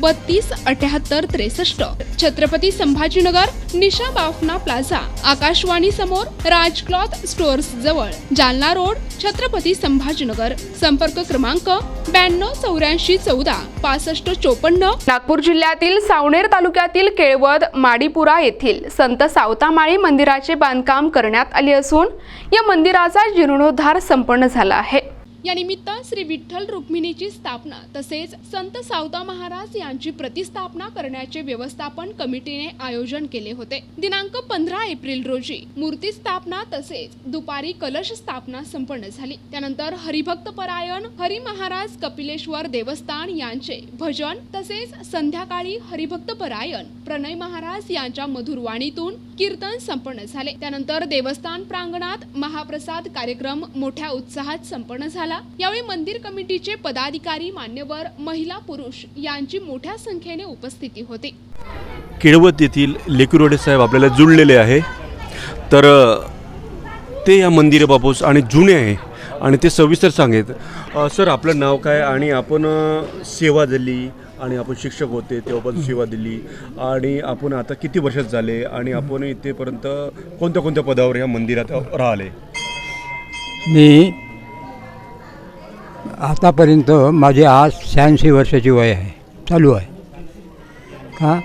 बत्तीस अठ्याहत्तर त्रेसष्ट. छत्रपती संभाजीनगर निशा बाफना प्लाझा. आकाशवाणी समोर राज क्लॉथ स्टोअर्स जवळ. जालना रोड छत्रपती संभाजीनगर. संपर्क क्रमांक ब्याण्णव चौऱ्याऐंशी चौदा पासष्ट चोपन्न. नागपूर जिल्ह्यातील सावनेर तालुक्यातील केळवद माडीपुरा येथील संत सावतामाळी मंदिराचे बांधकाम करण्यात आले असून या मंदिराचा जीर्णोद्धार संपन्न झाला आहे. या निमित्त श्री विठ्ठल रुक्मिणीची स्थापना तसेच संत सावता महाराज यांची प्रतिस्थापना करण्याचे व्यवस्थापन कमिटीने आयोजन केले होते. दिनांक पंधरा एप्रिल रोजी मूर्ती स्थापना तसेच दुपारी कलश स्थापना संपन्न झाली. त्यानंतर हरिभक्त परायण हरी महाराज कपिलेश्वर देवस्थान यांचे भजन तसेच संध्याकाळी हरिभक्त परायण प्रणय महाराज यांच्या मधुर वाणीतून कीर्तन संपन्न झाले. त्यानंतर देवस्थान प्रांगणात महाप्रसाद कार्यक्रम मोठ्या उत्साहात संपन्न झाला. यावेळी मंदिर कमिटीचे पदाधिकारी मान्यवर महिला पुरुष यांची मोठ्या संख्येने उपस्थिती होती. केळवत येथील लेकुरोडे साहेब आपल्याला जुळलेले आहे. तर ते या मंदिराबाबत आणि जुने आहे आणि ते सविस्तर सांगेत. सर आपलं नाव काय? आणि आपण सेवा दिली आणि आपण शिक्षक होते तेव्हापासून सेवा दिली. आणि आपण आता किती वर्षात झाले आणि आपण इथेपर्यंत कोणत्या कोणत्या पदावर या मंदिरात राहिले? मी आतापर्यंत माझे आज शहाऐंशी वर्षाची वय आहे. चालू आहे. का?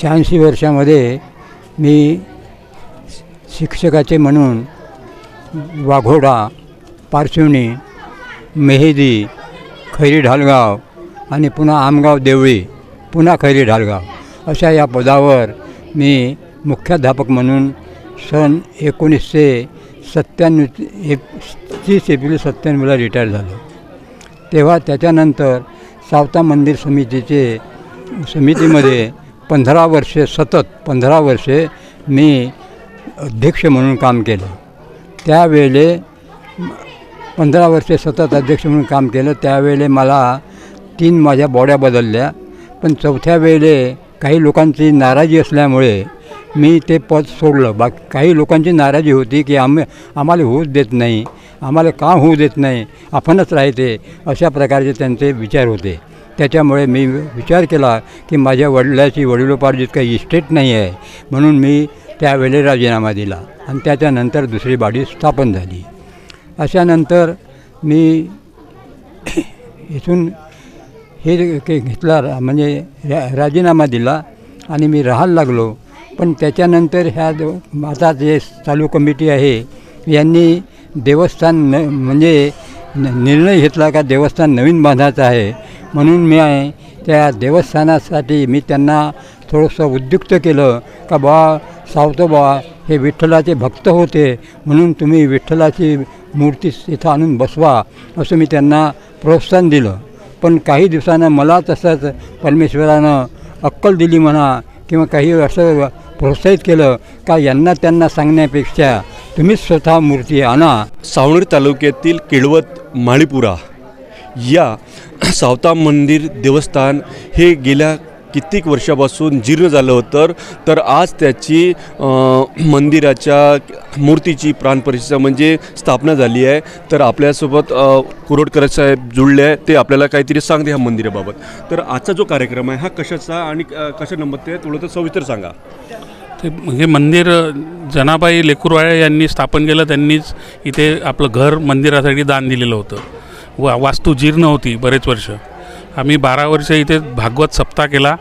शहाऐंशी वर्षामध्ये मी शिक्षकाचे म्हणून वाघोडा पारशिवणी मेहेदी खैरी ढालगाव आणि पुन्हा आमगाव देवळी पुन्हा खैरी ढालगाव अशा या पदावर मी मुख्याध्यापक म्हणून सन एकोणीसशे सत्त्याण्णव एक तीस एप्रिल सत्त्याण्णवला रिटायर झालो. तेव्हा त्याच्यानंतर सावता मंदिर समितीचे समितीमध्ये पंधरा वर्षे सतत पंधरा वर्षे मी अध्यक्ष म्हणून काम केलं. त्यावेळे पंधरा वर्षे सतत अध्यक्ष म्हणून काम केलं. त्यावेळे मला तीन माझ्या बॉड्या बदलल्या. पण चौथ्या वेळेले काही लोकांची नाराजी असल्यामुळे मी ते पद सोडलं. बाकी काही लोकांची नाराजी होती की आम्ही आम्हाला होऊच देत नाही. आम्हाला का होऊ देत नाही? आपणच राहते. अशा प्रकारचे त्यांचे विचार होते. त्याच्यामुळे मी विचार केला की माझ्या वडिलाची वडिलोपार्जित काही इस्टेट नाही आहे. म्हणून मी त्यावेळेला राजीनामा दिला आणि त्याच्यानंतर दुसरी बाडी स्थापन झाली. अशानंतर मी इथून हे घेतला रा- म्हणजे रा राजीनामा दिला आणि मी राहायला लागलो. पण त्याच्यानंतर ह्या आता जे चालू कमिटी आहे यांनी देवस्थान न म्हणजे निर्णय घेतला का देवस्थान नवीन बांधायचं आहे? म्हणून मी आहे त्या देवस्थानासाठी मी त्यांना थोडंसं उद्युक्त केलं का बा सावतो बा हे विठ्ठलाचे भक्त होते म्हणून तुम्ही विठ्ठलाची मूर्ती इथं आणून बसवा असं मी त्यांना प्रोत्साहन दिलं. पण काही दिवसानं मला तसंच परमेश्वरानं अक्कल दिली म्हणा किंवा काही असं प्रोत्साहित केलं का यांना त्यांना सांगण्यापेक्षा तुम्ही स्वतः मूर्ती आणा. सावनेर तालुक्यातील केळवत माळीपुरा या सावता मंदिर देवस्थान हे गेल्या कित्येक वर्षापासून जीर्ण झालं होतं. तर आज त्याची मंदिराच्या मूर्तीची प्राणप्रतिष्ठा म्हणजे स्थापना झाली आहे. तर आपल्यासोबत कुरोडकर साहेब जुळले आहे ते आपल्याला काहीतरी सांगते ह्या मंदिराबाबत. तर आजचा जो कार्यक्रम आहे हा कशाचा आणि कशा नंबर ते थोडं तर सविस्तर सांगा. ते हे मंदिर जनाबाई लेकुरवाळे यांनी स्थापन केलं त्यांनीच इथे आपलं घर मंदिरासाठी दान दिलेलं होतं. वा वास्तू जीर्ण होती बरेच वर्ष. आम्ही बारा वर्ष इथे भागवत सप्ताह केला.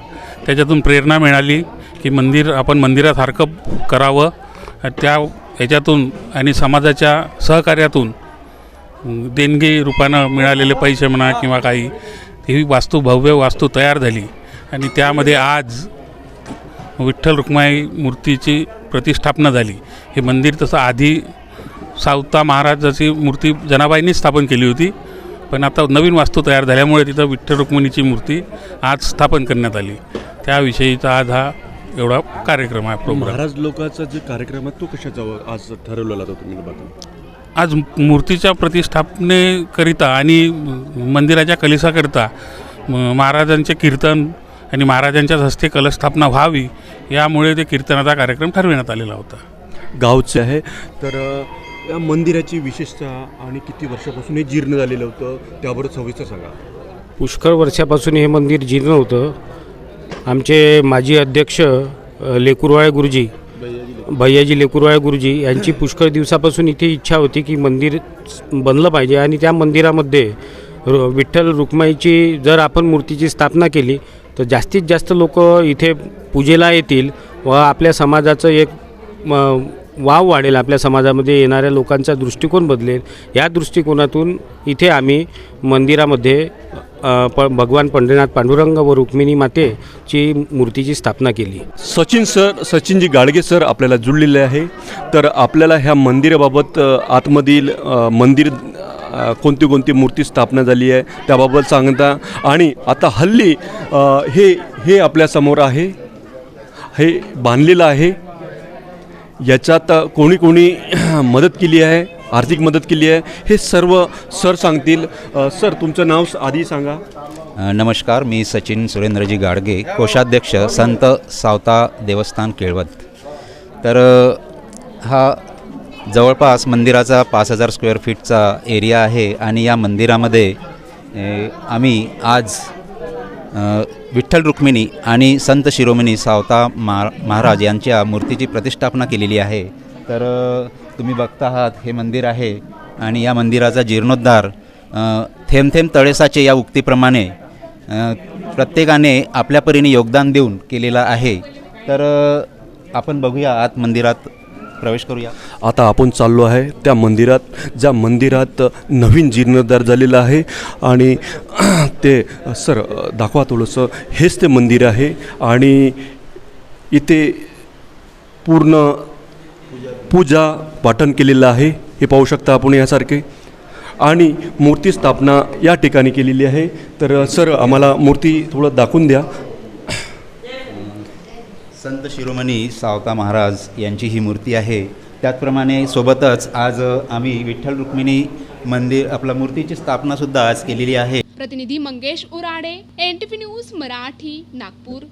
त्याच्यातून प्रेरणा मिळाली की मंदिर आपण मंदिरासारखं करावं. त्या ह्याच्यातून आणि समाजाच्या सहकार्यातून देणगी रूपानं मिळालेले पैसे म्हणा किंवा काही ही वास्तू भव्य वास्तू तयार झाली. आणि त्यामध्ये आज विठ्ठल रुक्माई मूर्तीची प्रतिष्ठापना झाली. हे मंदिर तसं आधी सावता महाराजाची मूर्ती जनाबाईंनी स्थापन केली होती. पण आता नवीन वास्तू तयार झाल्यामुळे तिथं विठ्ठल रुक्मिणीची मूर्ती आज स्थापन करण्यात आली. त्याविषयीचा आज हा एवढा कार्यक्रम आहे प्रोग्राम महाराज लोकांचा जे कार्यक्रम आहे तो कशाचा आज ठरवलेला होता तुम्ही बाकी आज मूर्तीच्या प्रतिष्ठापनेकरिता आणि मंदिराच्या कलिसाकरिता महाराजांचे कीर्तन आणि महाराजांच्याच हस्ते कलस्थापना व्हावी यामुळे ते कीर्तनाचा कार्यक्रम ठरविण्यात आलेला होता. गावचे आहे. तर या मंदिराची विशेषता आणि किती वर्षापासून हे जीर्ण झालेलं होतं त्याबरोबर सविस्तर सांगा. पुष्कळ वर्षापासून हे मंदिर जीर्ण होतं. आमचे माजी अध्यक्ष लेकुरवाळे गुरुजी भैयाजी लेकुरवाळे गुरुजी यांची पुष्कळ दिवसापासून इथे इच्छा होती की मंदिर बनलं पाहिजे आणि त्या मंदिरामध्ये र- विठ्ठल रुक्माईची जर आपण मूर्तीची स्थापना केली तर जास्तीत जास्त लोक इथे पूजेला येतील व आपल्या समाजाचं एक म, वाव वाढेल आपल्या समाजामध्ये येणाऱ्या लोकांचा दृष्टिकोन बदलेल. या दृष्टिकोनातून इथे आम्ही मंदिरामध्ये प भगवान पंढरीनाथ पांडुरंग व रुक्मिणी मातेची मूर्तीची स्थापना केली. सचिन सर सचिनजी गाडगे सर आपल्याला जुळलेले आहे. तर आपल्याला ह्या मंदिराबाबत आतमधील मंदिर कोणती कोणती मूर्ती स्थापना झाली आहे त्याबाबत सांगता. आणि आता हल्ली हे हे आपल्यासमोर आहे हे बांधलेलं आहे. याच्यात कोणी कोणी मदत केली आहे आर्थिक मदत केली आहे. हे सर्व सर सांगतील. सर तुमचं नाव आधी सांगा. नमस्कार मी सचिन सुरेंद्रजी गाडगे कोषाध्यक्ष संत सावता देवस्थान केळवत तर हा जवळपास मंदिराचा पाच हजार स्क्वेअर फीटचा एरिया आहे आणि या मंदिरामध्ये आम्ही आज विठ्ठल रुक्मिणी आणि संत शिरोमणी सावता मा महाराज यांच्या मूर्तीची प्रतिष्ठापना केलेली आहे. तर तुम्ही बघता आहात हे मंदिर आहे आणि या मंदिराचा जीर्णोद्धार थेंब थेंब तळेसाचे या उक्तीप्रमाणे प्रत्येकाने आपल्या परीने योगदान देऊन केलेलं आहे. तर आपण बघूया आत मंदिरात प्रवेश करूया. आता आपण चाललो आहे त्या मंदिरात ज्या मंदिरात नवीन जीर्णोद्धार झालेला आहे आणि ते सर दाखवा थोडंसं. हेच ते मंदिर आहे आणि इथे पूर्ण पूजा पाठन केलेलं आहे. हे पाहू शकता आपण यासारखे. आणि मूर्ती स्थापना या ठिकाणी केलेली आहे. तर सर आम्हाला मूर्ती थोडं दाखवून द्या. संत शिरोमणी सावता महाराज यांची ही मूर्ती आहे. त्याचप्रमाणे सोबतच आज आम्ही विठ्ठल रुक्मिणी मंदिर आपल्या मूर्तीची स्थापनासुद्धा आज केलेली आहे. प्रतिनिधी Mangesh Urade N T news Marathi Nagpur.